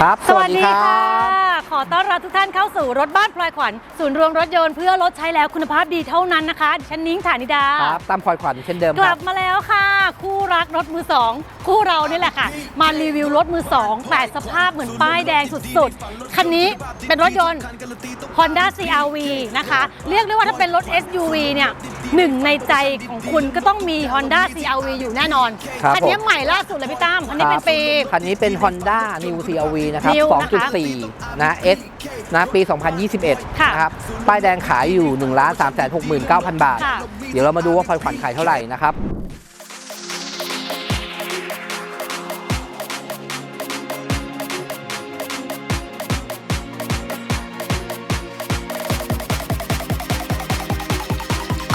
ครับ สวัสดีรัค่ะบข อต้อนรับทุกท่านเข้าสู่รถบ้านพลอยขวัญศูนย์รวมรถยนต์เพื่อรถใช้แล้วคุณภาพดีเท่านั้นนะคะดิฉันนิ้งฐานิดา ครับตามพลอยขวัญเช่นเดิมกคลัรับบมาแล้วค่ะ คู่รักรถมือสองคู่เรานี่แหละค่ะ มารีวิวรถมือสองแต่สภาพเหมือนป้ายแดงสุดๆ คันนี้เป็นรถยนต์ Honda CRV นะคะ เรียกได้ว่าถ้าเป็นรถ SUV เนี่ยหนึ่งในใจของคุณก็ต้องมี Honda CRV อยู่แน่นอนครับคันี้ผม ใหม่ล่าสุดเลยพี่ตั้มคันนี้เป็นปีคันนี้เป็น Honda New CRV นะครับ New นะคะ 2.4 นะ S นะปี 2021ค่ะนะครับ ป้ายแดงขายอยู่ 1 3 6 9 0 0 0 บาทค่ะเดี๋ยวเรามาดูว่าพลอยขวัญขายเท่าไหร่นะครับ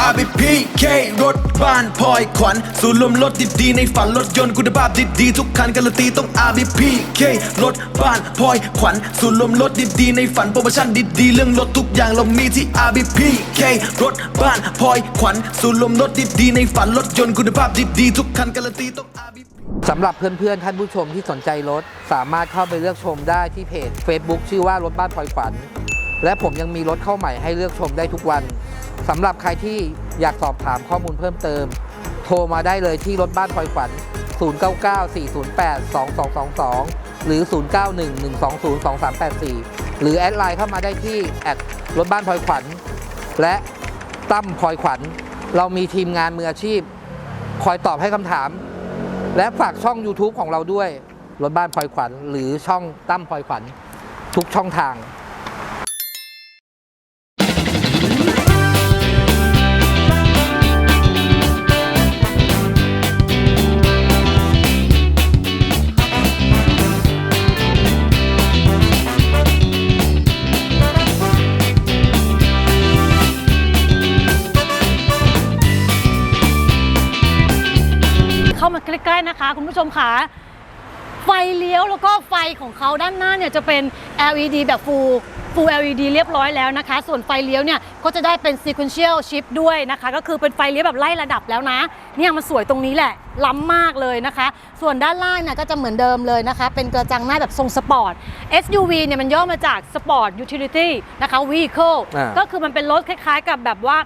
RBPK รถบ้านพลอยขวัญศูนย์รวมรถดีๆในฝันรถยนต์คุณภาพดีๆทุกคันการันตีต้อง RBPK รถบ้านพลอยขวัญศูนย์รวมรถดีๆในฝันโปรโมชั่นดีๆเรื่องรถทุกอย่างเรามีที่ RBPK รถบ้านพลอยขวัญศูนย์รวมรถดีๆในฝันรถยนต์คุณภาพดีๆทุกคันการันตีต้อง RBPK สำหรับเพื่อนๆ ท่านผู้ชมที่สนใจรถ สามารถเข้าไปเลือกชมได้ที่เพจ Facebook ชื่อว่ารถบ้านพลอยขวัญ และผมยังมีรถเข้าใหม่ให้เลือกชมได้ทุกวันสำหรับใครที่อยากสอบถามข้อมูลเพิ่มเติม โทรมาได้เลยที่รถบ้านพลอยขวัญ 0994082222 หรือ 0911202384 หรือแอดไลน์เข้ามาได้ที่แอดรถบ้านพลอยขวัญ และตั้มพลอยขวัญ เรามีทีมงานมืออาชีพ คอยตอบให้คำถาม และฝากช่อง YouTube ของเราด้วยรถบ้านพลอยขวัญ หรือช่องตั้มพลอยขวัญ ทุกช่องทาง คะคุณผู้ชมค่ะไฟเลี้ยวแล้วก็ไฟของเขาด้านหน้าเนี่ยจะเป็น LED แบบ full full LED เรียบร้อยแล้วนะคะ ส่วนไฟเลี้ยวเนี่ยก็จะได้เป็น sequential shift ด้วยนะคะ ก็คือเป็นไฟเลี้ยวแบบไล่ระดับแล้วนะ เนี่ยมันสวยตรงนี้แหละ ล้ำมากเลยนะคะ ส่วนด้านล่างเนี่ยก็จะเหมือนเดิมเลยนะคะ เป็นกระจังหน้าแบบทรงสปอร์ต SUV เนี่ยมันย่อมาจาก Sport Utility นะคะ Vehicle อ่าก็คือมันเป็นรถคล้ายๆ กับแบบว่า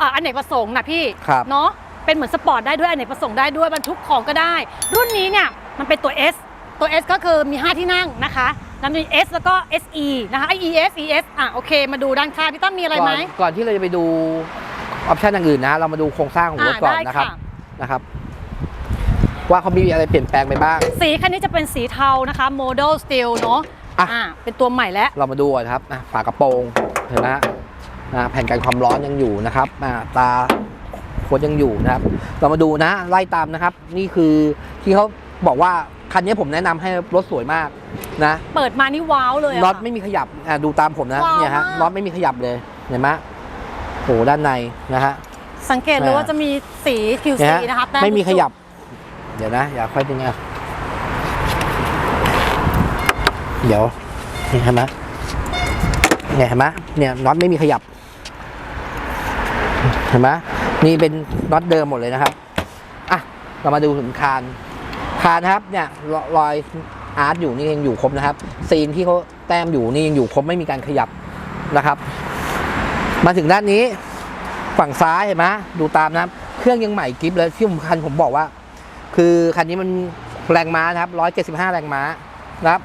อ่าอเนกประสงค์นะพี่ครับเนาะ เป็นเหมือนสปอร์ตได้ด้วยอเนกประสงค์ได้ด้วยบรรทุกของก็ได้ รุ่นนี้เนี่ยมันเป็นตัว S ตัว S ก็คือมี 5 ที่นั่งนะคะแล้วมี S แล้วก็ SE นะคะไอ ES ES อะโอเค มาดูด้านข้างพี่ตั้มมีอะไรไหม ก่อนก่อนที่เราจะไปดูออปชันอย่างอื่นนะ เรามาดูโครงสร้างของรถก่อนได้นะครับนะครับ ว่าเขามีอะไรเปลี่ยนแปลงไปบ้าง สีคันนี้จะเป็นสีเทานะคะ Model Steel เนาะอะ อ่าเป็นตัวใหม่แล้ว เรามาดูก่อนครับอะฝากระโปรงเห็นไหมฮะอะแผ่นกันความร้อนยังอยู่นะครับอะตา โคตยังอยู่นะครับ เรามาดูนะไล่ตามนะครับ นี่คือที่เขาบอกว่าคันนี้ผมแนะนำให้รถสวยมากนะ เปิดมานี่ว้าวเลยอะน็อตไม่มีขยับอะดูตามผมนะว้าวเนี่ยฮะมากน็อตไม่มีขยับเลยเห็นไหมโหด้านในนะฮะสังเกตเลยอ่าว่าจะมีสี QC เนี่ยฮะนะคะแต้ไม่มีทุกขจุดยับ เดี๋ยวนะ อย่าค่อยดึงอะเดี๋ยวนี่เห็นไหมเนี่ยเห็นไหมเนี่ยน็อตไม่มีขยับเห็นไหม นี่เป็นน็อตเดิมหมดเลยนะครับอะเรามาดูถึงคานคานนะครับเนี่ยรรอยอาร์ตอยู่นี่ยังอยู่ครบนะครับ ซีนที่เขาแต้มอยู่นี่ยังอยู่ครบไม่มีการขยับนะครับ มาถึงด้านนี้ฝั่งซ้ายเห็นไหมดูตามนะครับ เครื่องยังใหม่กริฟเลยที่สำคัญผมบอกว่า คือคันนี้มันแรงม้านะครับ 175 แรงม้านะครับ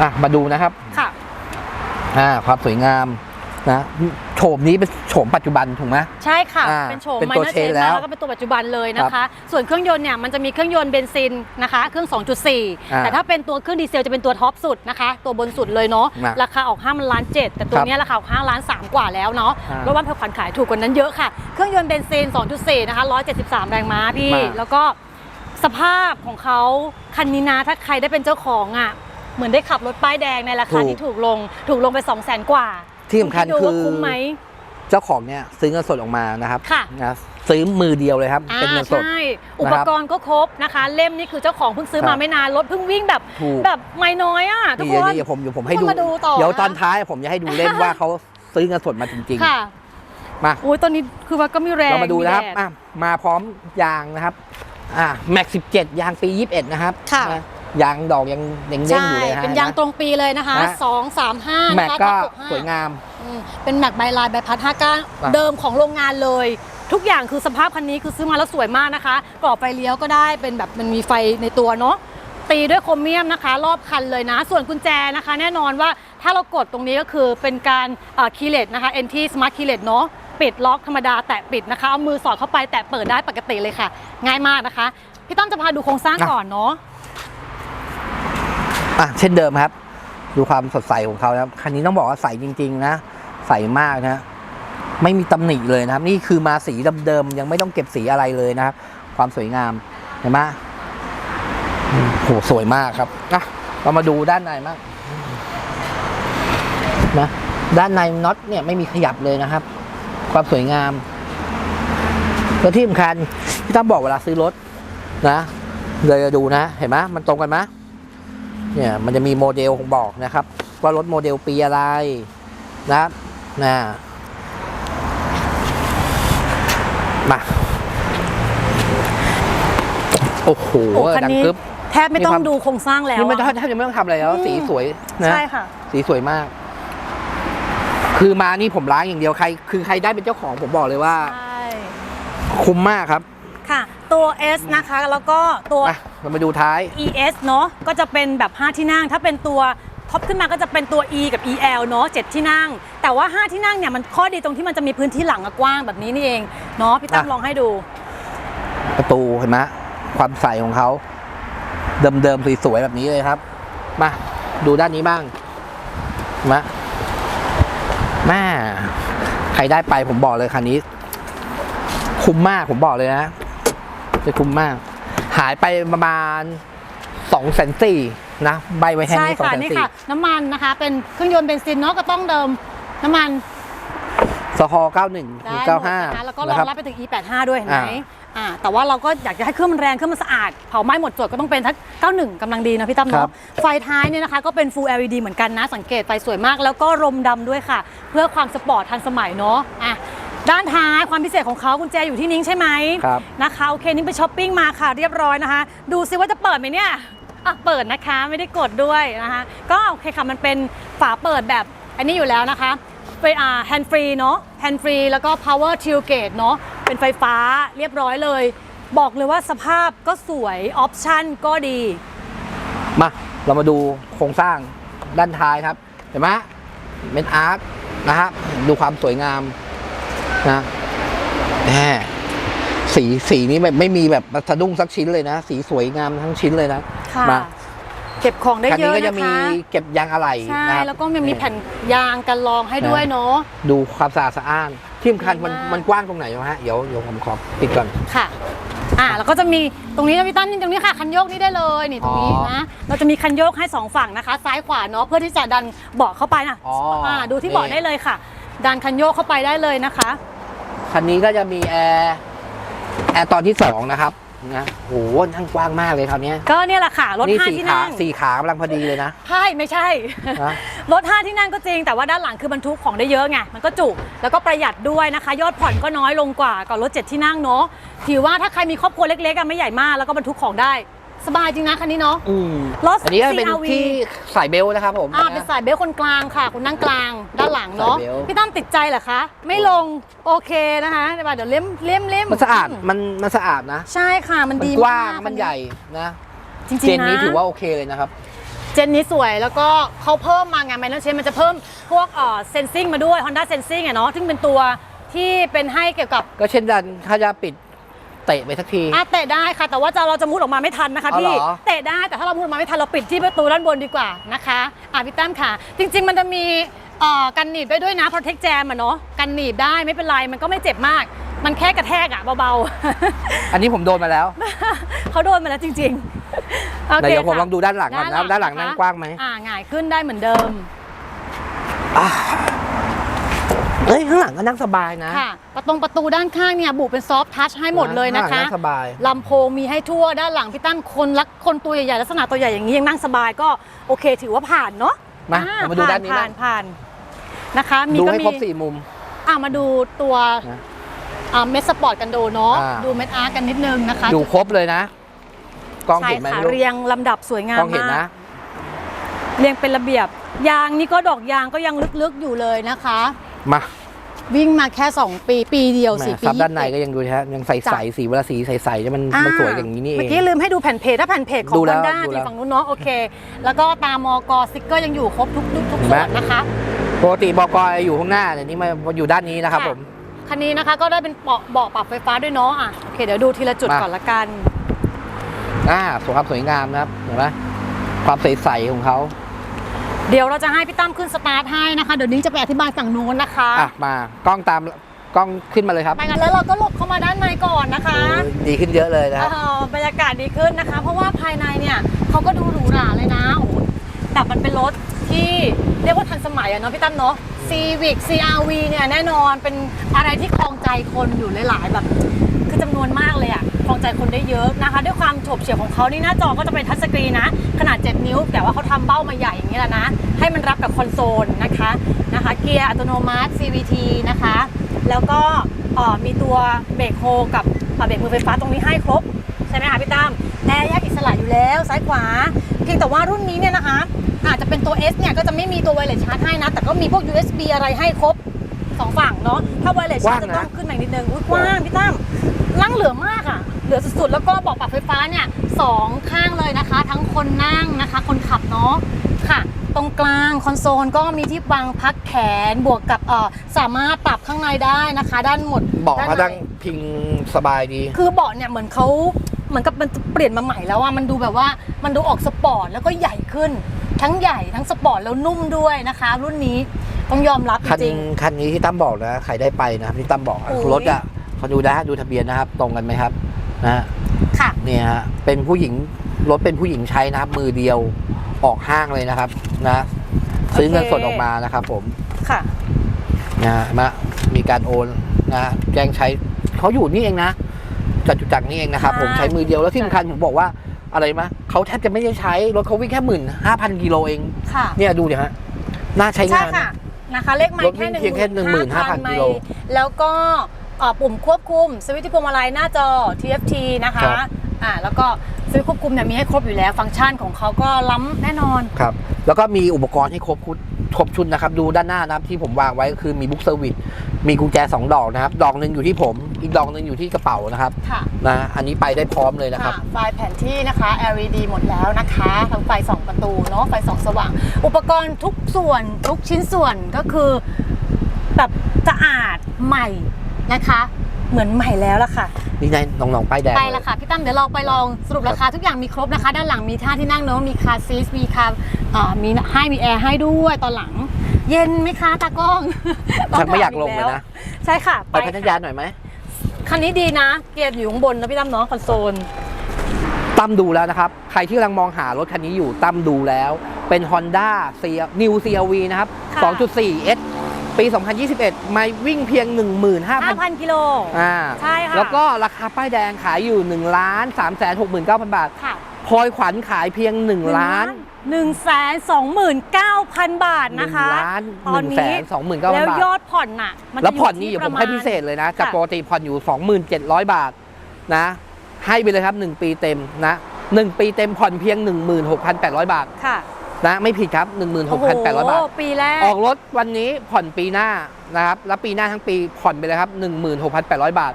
อะมาดูนะครับ ค่ะ อ่า ความสวยงาม นะโฉมนี้เป็นโฉมปัจจุบันถูกไหมใช่ค่ะ อ่าเป็นโฉมเป็นไมตัวเนอร์เชเชนนแล้วแล้วก็เป็นตัวปัจจุบันเลยนะคะส่วนเครื่องยนต์เนี่ยมันจะมีเครื่องยนต์เบนซินนะคะ เครื่อง 2.4 อ่าแต่ถ้าเป็นตัวเครื่องดีเซลจะเป็นตัวท็อปสุดนะคะ ตัวบนสุดเลยเนาะนะราคาออก5มันล้านเจ็ดแต่ตัวครับเนี้ยราคาออก5ล้าน3กว่าแล้วเนาะอ่ารถบ้านเพลขวัญขายถูกกว่านั้นเยอะค่ะ เครื่องยนต์เบนซิน 2.4 นะคะ 173 แรงม้าพี่มากแล้วก็สภาพของเขาคันนี้นะถ้าใครได้เป็นเจ้าของอะเหมือนได้ขับรถป้ายแดงในราคาที่ถูกลง ถูกลงไป 2 0 0 0 0 0กว่า ที่สำคัญณดคือว่าคุ้มไหมเจ้าของเนี่ยซื้อเงินสดออกมานะครับค่ะนะซื้อมือเดียวเลยครับอ่าเป็นเงินสดใช่อุปกรณ์ก็ครบนะคะ เล่มนี่คือเจ้าของเพิ่งซื้อครัมาบไม่นานรถเพิ่งวิ่งแบบถูกแบบไม่น้อยอะทุกเดี๋คยวนเดี๋ยวผมเดี๋ยวผมให้ดูทุกคนมาดูต่อเดี๋ยวนะตอนท้ายผมจะให้ดูเล่มว่าเขาซื้อเงินสดมาจริงค่ะๆมาอุ้ยตอนนี้คือว่าก็มีแรงเรามาดูนะครับแดอะมาพร้อมยางนะครับอ่าแม็ก17ยางปี21นะครับค่ะนะ ยางดอกยังเด้งๆใช่อยู่เลยฮะเป็นยางตรงปีเลยนะคะนะสองสามห้าแม็กนะคะก็ทับหสวยงามอืมเป็นแม็กใบลายใบพัดห้าก้านอะเดิมของโรงงานเลย ทุกอย่างคือสภาพคันนี้คือซื้อมาแล้วสวยมากนะคะกรอบไฟเลี้ยวก็ได้เป็นแบบมันมีไฟในตัวเนาะตีด้วยโครเมียมนะคะ รอบคันเลยนะ ส่วนกุญแจนะคะ แน่นอนว่าถ้าเรากดตรงนี้ก็คือเป็นการคีย์เลสนะคะ NT Smart Keyless เนาะปิดล็อกธรรมดาแตะปิดนะคะ เอามือสอดเข้าไปแตะเปิดได้ปกติเลยค่ะ ง่ายมากนะคะ พี่ต้อมจะพาดูโครงสร้างอะก่อนเนาะ อะเช่นเดิมครับ ดูความสดใสของเขานะครับคันนี้ต้องบอกว่าใสจริง ๆ นะ ใสมากนะไม่มีตำหนิเลยนะครับ นี่คือมาสีเดิมๆยังไม่ต้องเก็บสีอะไรเลยนะครับ ความสวยงามเห็นไหมโหสวยมากครับอะเรามาดูด้านในมากนะด้านในน็อตเนี่ยไม่มีขยับเลยนะครับ ความสวยงามแล้วที่สำคัญที่ต้องบอกเวลาซื้อรถนะเลยดูนะ เห็นไหมมันตรงกันไหม เนี่ยมันจะมีโมเดลของบอกนะครับ ว่ารถโมเดลปีอะไรนะครับนะมาโอ้โหโอ้คันดังนี้กึ๊บแทบไม่ต้อมีควางมดูโครงสร้างแล้วนี่ไม่อะต้องแทบจะไม่ต้องทำอะไรแล้วอืมสีสวยนะใช่ค่ะ สีสวยมาก คือมานี่ผมล้างอย่างเดียวใคร คือใครได้เป็นเจ้าของผมบอกเลยว่าใช่คุ้มมากครับ ค่ะ ตัว S นะคะ แล้วก็ตัวมาเรามาดูท้าย ES เนาะก็จะเป็นแบบ 5 ที่นั่ง ถ้าเป็นตัวท็อปขึ้นมาก็จะเป็นตัว E กับ EL เนาะ7ที่นั่ง แต่ว่า 5 ที่นั่งเนี่ยมันข้อดีตรงที่มันจะมีพื้นที่หลังอะกว้างแบบนี้นี่เองเนาะพี่ตั้มอะ ลองให้ดู ประตูเห็นไหมความใสของเขา เดิมๆสวยๆแบบนี้เลยครับ มาดูด้านนี้บ้างเห็นไหมาแม่ใครได้ไปผมบอกเลยคันนี้ คุ้มมากผมบอกเลยนะ จะคุ้มมาก หายไปประมาณสองแสนสี่นะใบไว้แค่ใช่นี้สองค่ะแสนนี่สี่ค่ะน้ำมันนะคะเป็นเครื่องยนต์เบนซินเนาะก็ต้องเดิมน้ำมันสคเก้าหนึ่งได้เก้าหมดห้านะคะแล้วก็รนะอครับงรับไปถึง E85 ด้วยเห็นไหมอ่า อ่าแต่ว่าเราก็อยากจะให้เครื่องมันแรงเครื่องมันสะอาดเผาไหม้หมดจดก็ต้องเป็นทั้ง91กำลังดีนะพี่ตั้มครัเนาะบไฟท้ายเนี่ยนะคะก็เป็น Full LED เหมือนกันนะ สังเกตไฟสวยมากแล้วก็รมดำด้วยค่ะ เพื่อความสปอร์ตทันสมัยเนาะอะ ด้านท้ายความพิเศษของเขากุญแจอยู่ที่นิ้งใช่ไหมครับนะคะโอเคนิ้งไปช้อปปิ้งมาค่ะเรียบร้อยนะคะ ดูซิว่าจะเปิดไหมเนี่ยอะเปิดนะคะไม่ได้กดด้วยนะคะก็โอเคค่ะมันเป็นฝาเปิดแบบอันนี้อยู่แล้วนะคะเป็นอ่าแฮนด์ฟรีเนาะแฮนด์ฟรีแล้วก็ power tailgate เนาะเป็นไฟฟ้าเรียบร้อยเลย บอกเลยว่าสภาพก็สวยออปชั่นก็ดี มาเรามาดูโครงสร้างด้านท้ายครับ เห็นไหมเป็นอาร์คนะครับดูความสวยงาม นะแหมสีสีนี้แบบไม่มีแบบสะดุ้งสักชิ้นเลยนะ สีสวยงามทั้งชิ้นเลยนะค่ะมาเก็บของได้คันเยนี้อะก็จะนะมีคะเก็บยางอะไหล่ใช่นะครับ แล้วก็ยังมีแผ่นยางกันรองให้ด้วยเนาะ ดูความสะอาดสะอ้าน ที่สำคัญมันดีมาก มันกว้างตรงไหนวะฮะ เดี๋ยวเดี๋ยวผมขอปิดก่อน ค่ะ อ่าแล้วก็จะมีตรงนี้นะพี่ตั้มนี่ตรงนี้ค่ะ คันโยกนี่ได้เลยนี่ตรงนี้อ๋อนะ เราจะมีคันโยกให้สองฝั่งนะคะ ซ้ายขวาเนาะเพื่อที่จะดันเบาะเข้าไปนะอ๋ออ่าดูที่เบาะนี่ได้เลยค่ะ ดันคันโยกเข้าไปได้เลยนะคะ คันนี้ก็จะมีแอร์แอร์ตอนที่สองนะครับนะโหนั่งกว้างมากเลยคราวเนี้ยก็เนี่ยแหละค่ะรถนี่ห้าสี่ที่ขานั่งสี่ขากำลังพอดีเลยนะใช่ไม่ใช่ นะ รถห้าที่นั่งก็จริงแต่ว่าด้านหลังคือบรรทุกของได้เยอะไงมันก็จุ แล้วก็ประหยัดด้วยนะคะ ยอดผ่อนก็น้อยลงกว่ากับรถเจ็ดที่นั่งเนาะถือว่าถ้าใครมีครอบครัวเล็กๆอะไม่ใหญ่มากแล้วก็บรรทุกของได้ สบายจริงนะคันนี้เนาะ อืมรถอันนี้ก็เป็น CRV ที่ใส่เบลต์นะครับผมอ่าเป็นสายเบลต์คนกลางค่ะคุณนั่งกลางด้านหลังเนาะสายเบลต์พี่ตั้มติดใจเหรอคะ ไม่ลงโอเคนะคะเดี๋ยวเดี๋ยวเล่มเล่มเล่มมันสะอาดมันมันสะอาดนะใช่ค่ะมันมันดีกว้างมากมันใหญ่นะจริงเจนๆนะนี้ถือว่าโอเคเลยนะครับ เจนนี้สวยแล้วก็เขาเพิ่มมาไงไมเนอร์เชนมันจะเพิ่มพวกเอ่อเซนซิงมาด้วย Honda Sensing อะเนาะซึ่งเป็นตัวที่เป็นให้เกี่ยวกับก็เช่นกันถ้าจะปิด เตะไปสักทีอาเตะได้ค่ะ แต่ว่าจะเราจะมุดออกมาไม่ทันนะคะอ๋อพี่เหรอ เตะได้แต่ถ้าเรามุดออกมาไม่ทันเราปิดที่ประตูด้านบนดีกว่านะคะอะพี่ตั้มค่ะ จริง ๆ มันจะมีเอ่อกันหนีบได้ด้วยนะ protect jam อะเนาะกันหนีบได้ไม่เป็นไรมันก็ไม่เจ็บมาก มันแค่กระแทกอะเบาๆอันนี้ผมโดนมาแล้วเขาโดนมาแล้วจริงๆโอแต่เคเดี๋ยวผมค่ะลองดูด้านหลังก่อนนะครับด้านหลังนั่งกว้างไหม อ่าหงายขึ้นได้เหมือนเดิม เอ้ยข้างหลังก็นั่งสบายนะ ค่ะ ประตงประตูด้านข้างเนี่ยบุเป็นซอฟทัชให้หมดเลยนะข้างหลัคะงนั่งสบาย ลำโพงมีให้ทั่วด้านหลังพี่ตั้มคนรักคนตัวใหญ่ๆลักษณะตัวใหญ่อย่างนี้ยังนั่งสบายก็โอเค ถือว่าผ่านเนาะมาอ่เรามาดูผ่ด้านนี้ผ่าบ้านงผ่านนะคะ มีดูก็ให้มีครบสี่มุม อ่ามาดูตัวนะอ่าเมสสปอร์ตกันโดเนาะอ่า ดูเมสอาร์กันนิดนึงนะคะดูครบเลยนะ กล้องใช่เห็นไหมค่ะไม่รู้เรียงลำดับสวยงากล้มองเห็นมานะ กเรียงเป็นระเบียบ ยางนี่ก็ดอกยางก็ยังลึกๆอยู่เลยนะคะ มา วิ่งมาแค่ 2 ปีปีเดียวแหสี่ม่ปีซับด้านใน21ก็ยังดูนะฮะยังใสจ้ะๆสีเวลาสีใสๆเนี่ยมันอ่ามันสวยอย่างนี้นี่เอเมื่องกี้ลืมให้ดูแผ่นเพจถ้าแผ่นเพจของดูฮแล้อวนด้าดูที่แล้วฝั่งนู้นเนาะโอเค แล้วก็ตามอกสติ๊กเกอร์ยังอยู่ครบทุกทุกทุกเห็นส่ไหมวนนะคะปกติบอกอยอยู่ข้างหน้าเนี่ยนี่มาอยู่ด้านนี้นะครับค่ะผมคันนี้นะคะก็ได้เป็นเบาะเบาะปรับไฟฟ้าด้วยเนาะอะโอเคเดี๋ยวดูทีละจุดมาก่อนละกันอ่าสวยครับสวยงามนะครับเห็นไหมความใสๆของเขา เดี๋ยวเราจะให้พี่ตั้มขึ้นสตาร์ทให้นะคะ เดี๋ยวนี้จะไปอธิบายฝั่งนู้นนะคะ อะมากล้องตามกล้องขึ้นมาเลยครับไปกันแล้วเราก็หลบเข้ามาด้านในก่อนนะคะโอ้ยดีขึ้นเยอะเลยนะครับเอ่อบรรยากาศดีขึ้นนะคะ เพราะว่าภายในเนี่ยเขาก็ดูหรูหราเลยนะโอ้โหแต่มันเป็นรถที่เรียกว่าทันสมัยอะเนาะพี่ตั้มเนาะ Civic CRV เนี่ยแน่นอนเป็นอะไรที่ครองใจคนอยู่หลายๆแบบ คือจำนวนมากเลยอะ ครองใจคนได้เยอะนะคะ ด้วยความโฉบเฉี่ยวของเขานี่หน้าจอก็จะเป็นทัชสกรีนนะ ขนาด 7 นิ้ว แต่ว่าเขาทำเบ้ามาใหญ่อย่างนี้แหละนะ ให้มันรับกับคอนโซลนะคะนะคะ เกียร์อัตโนมัติ CVT นะคะ แล้วก็เอ่อมีตัวเบรกโฮกับเอ่อเบรกมือไฟฟ้าตรงนี้ให้ครบ ใช่ไหมคะพี่ตั้มแอร์แยกอิสระอยู่แล้วซ้ายขวา เพียงแต่ว่ารุ่นนี้เนี่ยนะคะ อาจจะเป็นตัว S เนี่ยก็จะไม่มีตัวไวเลสชาร์จให้นะ แต่ก็มีพวก USB อะไรให้ครบสองฝั่งเนาะถ้าไวเลสชาร์จจะกว้างนะต้องขึ้นมาอีกนิดนึงอุ๊ยกว้างพี่ตั้มนั่งเหลือมากอะ เหลือสุดๆ แล้วก็เบอกปรับไฟฟ้าเนี่ยสองข้างเลยนะคะ ทั้งคนนั่งนะคะ คนขับเนาะค่ะ ตรงกลางคอนโซลก็มีที่วางพักแขนบวกกับเอ่อสามารถปรับข้างในได้นะคะ ด้านหมดเบาะด้านเขาในดังพิงสบายดี คือเบาะเนี่ยเหมือนเขาเหมือนกับมันเปลี่ยนมาใหม่แล้วอะมันดูแบบว่ามันดูออกสปอร์ตแล้วก็ใหญ่ขึ้น ทั้งใหญ่ทั้งสปอร์ตแล้วนุ่มด้วยนะคะ รุ่นนี้ต้องยอมรับคันจริง คันนี้ที่ตั้มบอกนะ ใครได้ไปนะที่ตั้มบอกอะโอ้ย รถอะเขาดูนะฮะดูทะเบียนนะครับ ตรงกันไหมครับ นะฮะๆค่ะ เนี่ยฮะเป็นผู้หญิงรถเป็นผู้หญิงใช้นะครับ มือเดียวออกห้างเลยนะครับ นะ ซื้อเงินสดออกมานะครับ ผมค่ะ นะฮะมามีการโอนนะฮะแจ้งใช้เขาอยู่นี่เองนะจตุจักรนี่เองนะครับใช่ผมใช้มือเดียวแล้วที่สำคัญผมบอกว่าอะไรมะเขาแทบจะไม่ได้ใช้รถเขาวิ่งแค่หมื่นห้าพันกิโลเองค่ะ เนี่ยดูเนี่ยฮะน่าใช้ใช่งาน ค่ะ นะคะ เลขไมรถค์วิ่แค่งเพียงแค่15,000ไมกิโลค์แล้วก็ เอ่อปุ่มควบคุมสวิตช์ที่พวงมาลัยหน้าจอ TFT นะคะครับ อ่าแล้วก็สวิตช์ควบคุมเนี่ยมีให้ครบอยู่แล้ว ฟังก์ชันของเขาก็ล้ำแน่นอน ครับ แล้วก็มีอุปกรณ์ให้ครบชุดครบชุดนะครับ ดูด้านหน้านะครับที่ผมวางไว้ก็คือมีบุ๊กเซอร์วิสมีกุญแจ 2 ดอกนะครับ ดอกหนึ่งอยู่ที่ผม อีกดอกหนึ่งอยู่ที่กระเป๋านะครับค่ะนะอันนี้ไปได้พร้อมเลยนะครับค่ะไฟแผนที่นะคะ LED หมดแล้วนะคะทั้งไฟ2ประตูเนาะไฟส่องสว่าง อุปกรณ์ทุกส่วนทุกชิ้นส่วนก็คือแบบสะอาดใหม่ นะคะ เหมือนใหม่แล้วล่ะค่ะ นี่ไงน้องๆป้ายแดงไปละค่ะพี่ตั้มเดี๋ยวเราไปลองสรุปราคาทุกอย่างมีครบนะคะ ด้านหลังมีท่าที่นั่งเนอะมีคาร์ซีสมีคาร์อ่ามีให้มีแอร์ให้ด้วยตอนหลัง เย็นไหมคะตากล้องชักไม่อยากลงเลยนะ ใช่ค่ะไปพัทยาหน่อยไหมคันนี้ดีนะ เกียร์อยู่ข้างบนนะพี่ตั้มเนาะคอนโซลตั้มดูแล้วนะครับ ใครที่กำลังมองหารถคันนี้อยู่ตั้มดูแล้ว เป็น Honda C New CRV นะครับค่ะ2.4 S ปี 2021ไม่วิ่งเพียง 15,000 5,000 กิโลอ่าใช่ค่ะ แล้วก็ราคาป้ายแดงขายอยู่1ล้าน3 6 9 0 0 0 บาทค่ะพลอยขวัญขายเพียง 1 ล้านหนึ่งแสนสองหมื่นเก้าพันบาทนะคะ1ล้านตอน1นี้2 9 0 0 0แล้วบาทยอดผ่อนน่ะมัจะแล้วผ่อนยู่นี่ที่เดี๋ยวผมประาณให้พิเศษเลยนะจากค่ะปกติผ่อนอยู่ 27,000 บาทนะ ให้ไปเลยครับ 1 ปีเต็มนะ 1 ปีเต็มผ่อนเพียง 16,800 บาทค่ะ นะไม่ผิดครับโอ้โห16,800 บาท ปีแรก ออกรถวันนี้ผ่อนปีหน้านะครับแล้วปีหน้าทั้งปีผ่อนไปเลยครับ 16,800 บาท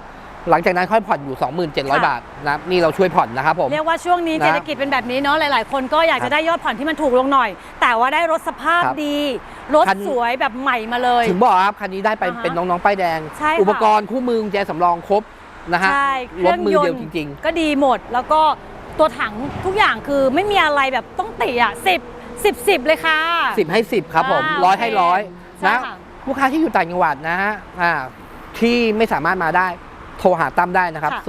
หลังจากนั้นค่อยผ่อนอยู่ 27,000บาทนะครับนี่เราช่วยผ่อนนะครับผม เรียกว่าช่วงนี้นะเศรษฐกิจเป็นแบบนี้เนาะหลาย ๆ คนก็อยากครัจะบได้ยอดผ่อนที่มันถูกลงหน่อย แต่ว่าได้รถสภาพครับดี รถคัน สวยแบบใหม่มาเลย ถึงบอกครับคันนี้ได้ไปอ่าฮะเป็นน้องๆป้ายแดง ใช่ค่ะ อุปกรณ์คู่มือกุญแจสำรองครบนะฮะใช่เครรื่ถองมือยนเดียวต์จริง ก็ดีหมด แล้วก็ตัวถังทุกอย่างคือไม่มีอะไรแบบต้องติอะสิบ สิบสิบเลยค่ะๆ10ให้10ครับผมอ่าร้อยให้โอเคร้อยใช่นะค่ะ ลูกค้าที่อยู่ต่างจังหวัดนะฮะอ่าที่ไม่สามารถมาได้โทรหาตั้มได้นะครับ ค่ะ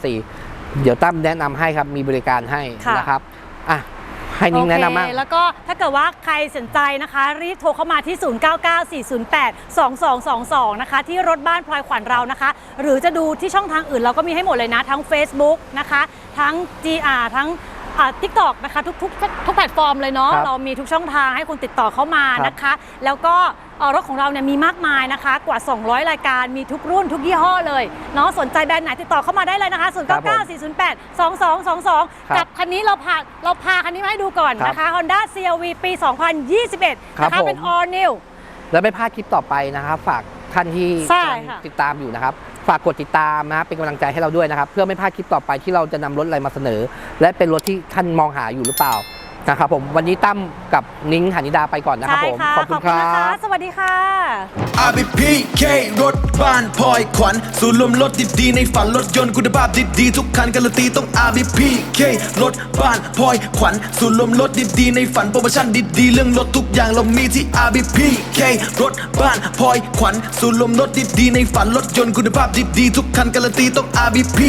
0911202384 เดี๋ยวตั้มแนะนำให้ครับ มีบริการให้ค่ะ นะครับอะให้นิ้งแนะนำมากโอเคแล้วก็ถ้าเกิดว่าใครสนใจนะคะ รีบโทรเข้ามาที่ 0994082222 นะคะ ที่รถบ้านพลอยขวัญเรานะคะ หรือจะดูที่ช่องทางอื่นเราก็มีให้หมดเลยนะ ทั้ง Facebook นะคะ ทั้ง GR ทั้ง ทิกตอกนะคะทุกทุกทุกแพลตฟอร์มเลยเนาะครับเรามีทุกช่องทางให้คุณติดต่อเข้ามานะคะ แล้วก็เอ่อรถของเราเนี่ยมีมากมายนะคะ กว่า 200 รายการมีทุกรุ่นทุกยี่ห้อเลยเนาะสนใจแบรนด์ไหนติดต่อเข้ามาได้เลยนะคะ 0 9 9 4 0 8 2 2 2 2 กับคันนี้เราพาเราพาคันนี้มาให้ดูก่อนนะคะ Honda CRV ปี 2021ครับนะคะเป็น ผม all new แล้วไม่พลาดคลิปต่อไปนะครับ ฝากท่านที่ใช่กำลังค่ะ ติดตามอยู่นะครับ ฝากกดติดตามนะครับเป็นกำลังใจให้เราด้วยนะครับ เพื่อไม่พลาดคลิปต่อไปที่เราจะนำรถอะไรมาเสนอ และเป็นรถที่ท่านมองหาอยู่หรือเปล่า นะครับผมวันนี้ตั้มกับนิ้งหานิดาไปก่อนนะครับใช่ผมค่ะขอบคุณครันะคะบ สวัสดีค่ะ RBPK รถบ้านพลอยขวัญศูนย์รวมรถดีๆในฝันรถยนต์คุณภาพดีๆทุกคันการันตีต้อง RBPK รถบ้านพลอยขวัญศูนย์รวมรถดีๆในฝันโปรโมชั่นดีๆเรื่องรถทุกอย่างเรามีที่ RBPK รถบ้านพลอยขวัญศูนย์รวมรถดีๆในฝันรถยนต์คุณภาพดีๆทุกคันการันตีต้อง RBPK